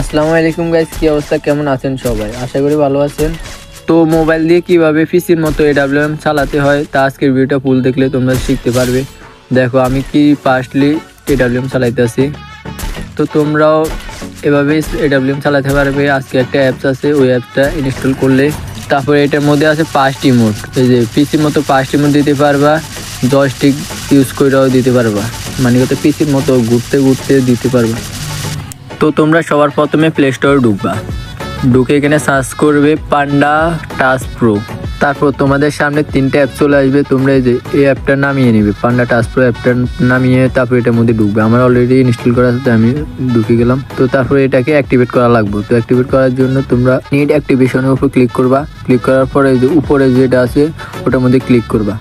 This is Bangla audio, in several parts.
আসসালামু আলাইকুম গাইস কি অবস্থা? কেমন আছেন সবাই? আশা করি ভালো আছেন। তো মোবাইল দিয়ে কীভাবে পিসির মতো এডাব্লিউএম চালাতে হয়, তা আজকের ভিডিওটা ফুল দেখলে তোমরা শিখতে পারবে। দেখো, আমি কি ফার্স্টলি এডাব্লিউএম চালাইতেছি তো তোমরাও এভাবে এডাব্লিউএম চালাতে পারবে। আজকে একটা অ্যাপস আছে, ওই অ্যাপসটা ইনস্টল করলে। তারপরে এটার মধ্যে আছে পাঁচটি মোড এই যে পিসির মতো পাঁচটি মোড দিতে পারবা জয়স্টিক ইউজ করেও দিতে পারবা। মানে কত পিসির মতো ঘুরতে ঘুরতে দিতে পারবা। তো তোমরা সবার প্রথমে প্লে স্টোরে ঢুকবা। ঢুকে এখানে সার্চ করবে পান্ডা টাচ প্রো তারপর তোমাদের সামনে তিনটে অ্যাপ চলে আসবে। তোমরা এই যে এই অ্যাপটা নামিয়ে নেবে। পান্ডা টাচ প্রো অ্যাপটা নামিয়ে তারপর এটার মধ্যে ঢুকবে। আমার অলরেডি ইনস্টল করা আছে আমি ঢুকে গেলাম। তো তারপরে এটাকে অ্যাক্টিভেট করা লাগবে। তো অ্যাক্টিভেট করার জন্য তোমরা নিড অ্যাক্টিভেশনের উপর ক্লিক করবা। ক্লিক করার পরে যে উপরে যেটা আছে, ওটার মধ্যে ক্লিক করবা।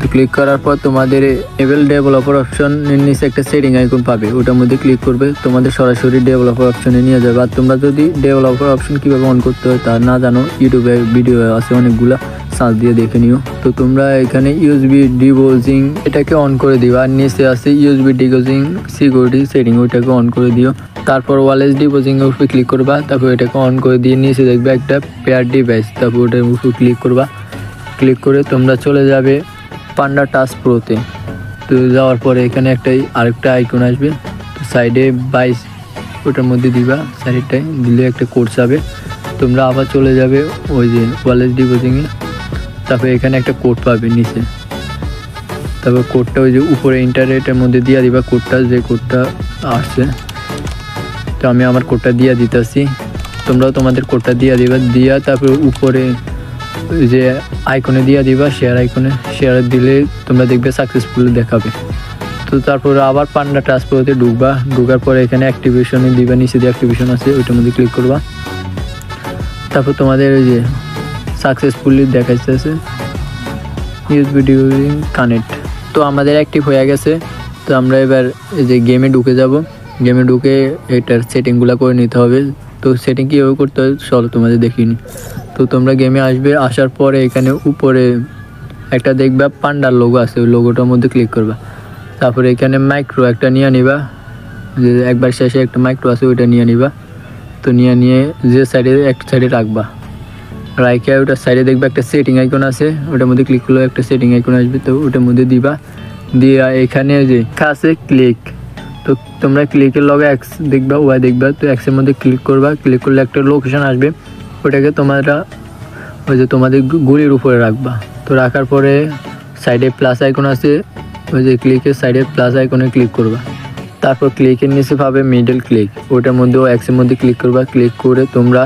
তো ক্লিক করার পর তোমাদের এভেল ডেভেলপার অপশন নিচে একটা সেটিং আইকন পাবে। ওটার মধ্যে ক্লিক করবে, তোমাদের সরাসরি ডেভেলপার অপশনে নিয়ে যাবে। আর তোমরা যদি ডেভেলপার অপশন কীভাবে অন করতে হয় তা না জানো ইউটিউবে ভিডিও আছে অনেকগুলা সার্চ দিয়ে দেখে নিও। তো তোমরা এখানে ইউএসবি ডিবোজিং এটাকে অন করে দিও। আর নিচে আছে ইউএসবি ডিবোজিং সিকিউরিটি সেটিং ওইটাকে অন করে দিও। তারপর ওয়ালেস ডিপোজিং এর উপরে ক্লিক করবা, তারপর এটাকে অন করে দিয়ে নিচে দেখবে একটা পেয়ার ডিভাইস তারপর ওটার উপর ক্লিক করবা। ক্লিক করে তোমরা চলে যাবে পান্ডা টাচ প্রোতে। তো যাওয়ার পরে এখানে একটা আরেকটা আইকন আসবে। তো সাইডে বাইশ, ওটার মধ্যে দিবা, সাইডটায় দিলে একটা কোর্স যাবে তোমরা আবার চলে যাবে ওই যে ওয়ালেস ডিপোজিংয়ে তারপরে এখানে একটা কোড পাবে নিচে। তারপর কোডটা ওই যে উপরে ইন্টারনেটের মধ্যে দিয়ে দিবা কোডটা যে কোডটা আসছে। তো আমি আমার কোডটা দিয়ে দিতেছি। তোমরাও তোমাদের কোডটা দিয়ে দিবা। দিয়া তারপরে উপরে যে আইকনে দিয়ে দিবা শেয়ার আইকনে শেয়ার দিলে তোমরা দেখবে সাকসেসফুল দেখাবে। তো তারপর আবার পান্ডা ট্রান্সপোর্টে ঢুকবা। ঢুকার পরে এখানে অ্যাক্টিভেশনে দিবা, নিচে দিয়ে অ্যাক্টিভেশন আছে, ওইটার মধ্যে ক্লিক করবা। তারপর তোমাদের ওই যে সাকসেসফুলি দেখাচ্ছে ইউএসবি ডিউরিং কানেক্ট তো আমাদের অ্যাক্টিভ হয়ে গেছে। তো আমরা এবার এই যে গেমে ঢুকে যাব। গেমে ঢুকে এটার সেটিংগুলো করে নিতে হবে। তো সেটিং কীভাবে করতে হবে চলো তোমাদের দেখিনি তো তোমরা গেমে আসবে, আসার পরে এখানে উপরে একটা দেখবা পান্ডার লোগো আছে, ওই লোগোটার মধ্যে ক্লিক করবা। তারপরে এখানে মাইক্রো একটা নিয়ে নিবা, যে একবার শেষে একটা মাইক্রো আছে, ওইটা নিয়ে নিবা। তো নিয়ে নিয়ে যে সাইডে একটা সাইডে রাখবা। রাইকে ওটার সাইডে দেখবে একটা সেটিং আইকন আছে ওটার মধ্যে ক্লিক করলে একটা সেটিং আইকন আসবে, তো ওটার মধ্যে দিবা। দিয়ে এখানে যে আছে ক্লিক তো তোমরা ক্লিকের লগে এক্স দেখবা ওয়াই দেখবা, তো এক্সের মধ্যে ক্লিক করবা। ক্লিক করলে একটা লোকেশন আসবে। ওটাকে তোমরা ওই যে তোমাদের গুলির উপরে রাখবা। তো রাখার পরে সাইডে প্লাস আইকন আছে, ওই যে ক্লিকের সাইডে প্লাস আইকনে ক্লিক করবা। তারপর ক্লিকের নিচে পাবে মিডল ক্লিক ওটার মধ্যেও অ্যাক্সের মধ্যে ক্লিক করবা। ক্লিক করে তোমরা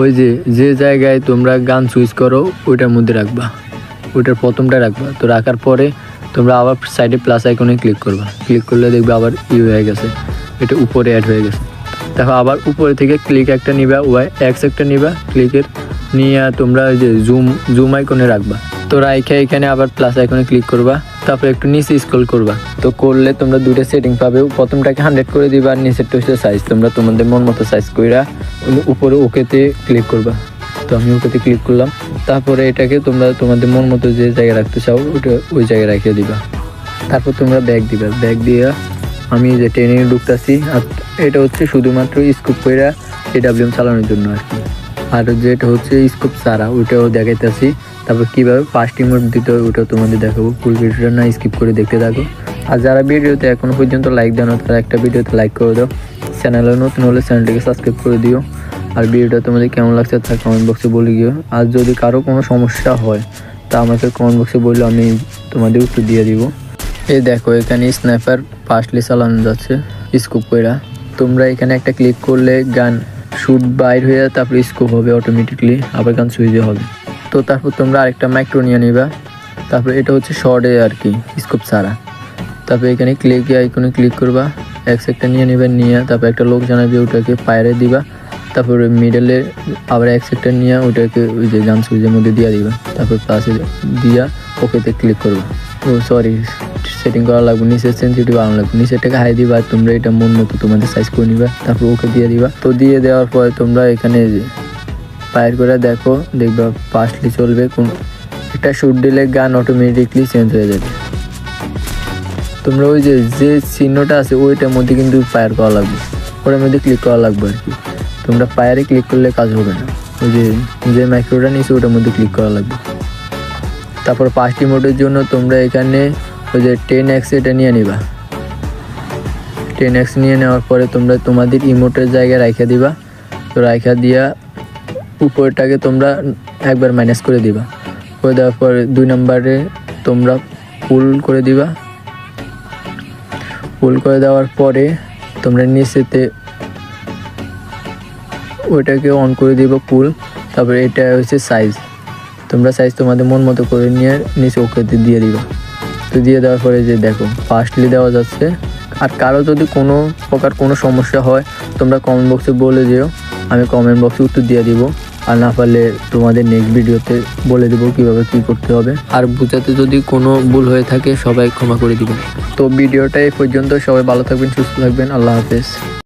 ওই যে যে জায়গায় তোমরা গান সুইচ করো, ওইটার মধ্যে রাখবা। ওইটার প্রথমটা রাখবা। তো রাখার পরে তোমরা আবার সাইডে প্লাস আইকনে ক্লিক করবা। ক্লিক করলে দেখবে আবার ই হয়ে গেছে। এটা উপরে অ্যাড হয়ে গেছে। দেখো, আবার উপরে থেকে ক্লিক একটা নিবা ওয়াই এক্স একটা নিবা ক্লিকের নিয়ে তোমরা ওই যে জুম জুম আইকনে রাখবা। তো রাইখে এখানে আবার প্লাস আইকনে ক্লিক করবা, তারপরে একটু নিচে স্ক্রল করবা। তো করলে তোমরা দুটো সেটিং পাবে, প্রথমটাকে হান্ড্রেড করে দিবা, আর নিচেরটা হচ্ছে সাইজ তোমরা তোমাদের মন মতো সাইজ কইরা উপরে ওকেতে ক্লিক করবা। তো আমি ওকেতে ক্লিক করলাম, তারপরে এটাকে তোমরা তোমাদের মন মতো যে জায়গায় রাখতে চাও ওটা ওই জায়গায় রেখে দিবা। তারপর তোমরা ব্যাগ দিবা। ব্যাগ দিয়ে আমি যে ট্রেনে ঢুকতেছি, আর এটা হচ্ছে শুধুমাত্র স্কুপ কইরা এডাব্লিউএম চালানোর জন্য আর কি। আর যেটা হচ্ছে স্কোপ সারা ওইটাও দেখাইতেছি। তারপর কীভাবে ফার্স্ট ইমোট দিতে হয় ওটাও তোমাদের দেখাবো। ফুল ভিডিওটা না স্কিপ করে দেখতে থাকো। আর যারা ভিডিওতে এখনও পর্যন্ত লাইক দেন তারা একটা ভিডিওতে লাইক করে দাও। চ্যানেলে নতুন হলে চ্যানেলটিকে সাবস্ক্রাইব করে দিও। আর ভিডিওটা তোমাদের কেমন লাগছে তা কমেন্ট বক্সে বলে গিও আর যদি কারও কোনো সমস্যা হয়, তা আমাকে কমেন্ট বক্সে বললে আমি তোমাদের উত্তর দিয়ে দিব। এই দেখো, এখানে স্ন্যাপার ফার্স্টলি চালানো যাচ্ছে স্কোপ কইরা। তোমরা এখানে একটা ক্লিক করলে গান শুট বাইর হয়ে তারপরে স্কোপ হবে অটোমেটিকলি আবার গান সুইচে হবে। তো তারপর তোমরা আরেকটা মাইক্রো নিয়ে নিবা। তারপর এটা হচ্ছে শর্টে আর কি স্কোপ ছাড়া। তারপর এখানে ক্লিক আইকনে ক্লিক করবা। এক একটা নিয়ে নেবে, নিয়ে তারপর একটা লোক জানাবে ওটাকে পায়রে দিবা। তারপর মিডলে আবার এক সেক্টর নিয়ে ওটাকে ওই যে গান সুইচের মধ্যে দিয়ে দিবা। তারপর পাশে দিয়া ওকেতে ক্লিক করবা। ও সরি সেটিং করা লাগবে নিচের সেন্সিটিভ বানানো লাগবে। নিচেরটাকে হাই দিবা, তোমরা এটা মন মতো তোমাদের সাইজ করে নিবা, তারপর ওকে দিয়ে দিবা। তো দিয়ে দেওয়ার পরে তোমরা এখানে ফায়ার করে দেখো, দেখবা ফাস্টলি চলবে, কোন একটা শুট দিলে গান অটোমেটিকলি চেঞ্জ হয়ে যাবে। তোমরা ওই যে যে চিহ্নটা আছে, ওইটার মধ্যে কিন্তু ফায়ার করা লাগবে। ওটার মধ্যে ক্লিক করা লাগবে আর কি। তোমরা ফায়ারে ক্লিক করলে কাজ হবে না। ওই যে যে মাইক্রোটা নিয়েছে ওটার মধ্যে ক্লিক করা লাগবে। তারপর পাঁচটি মোডের জন্য তোমরা এখানে ওই যে টেন এক্স এটা নিয়ে নিবা। টেন এক্স নিয়ে নেওয়ার পরে তোমরা তোমাদের ইমোটের জায়গায় রাইখা দিবা। তো রাইখা দিয়া উপরটাকে তোমরা একবার মাইনাস করে দিবা। করে দেওয়ার পরে দুই নম্বরে তোমরা ফুল করে দিবা। ফুল করে দেওয়ার পরে তোমরা নিচেতে ওইটাকে অন করে দিবা ফুল তারপরে এটা হচ্ছে সাইজ তোমরা সাইজ তোমাদের মন মতো করে নিয়ে নিচে ওকেতে দিয়ে দিবা। তো দিয়ে দেওয়ার পরে যে দেখো ফার্স্টলি দেওয়া যাচ্ছে। আর কারও যদি কোনো প্রকার কোনো সমস্যা হয়, তোমরা কমেন্ট বক্সে বলে দিও আমি কমেন্ট বক্সে উত্তর দিয়ে দিব। আর না পারলে তোমাদের নেক্সট ভিডিওতে বলে দেবো কীভাবে কী করতে হবে। আর বুঝাতে যদি কোনো ভুল হয়ে থাকে, সবাই ক্ষমা করে দিবেন। তো ভিডিওটা এই পর্যন্ত। সবাই ভালো থাকবেন, সুস্থ থাকবেন। আল্লাহ হাফেজ।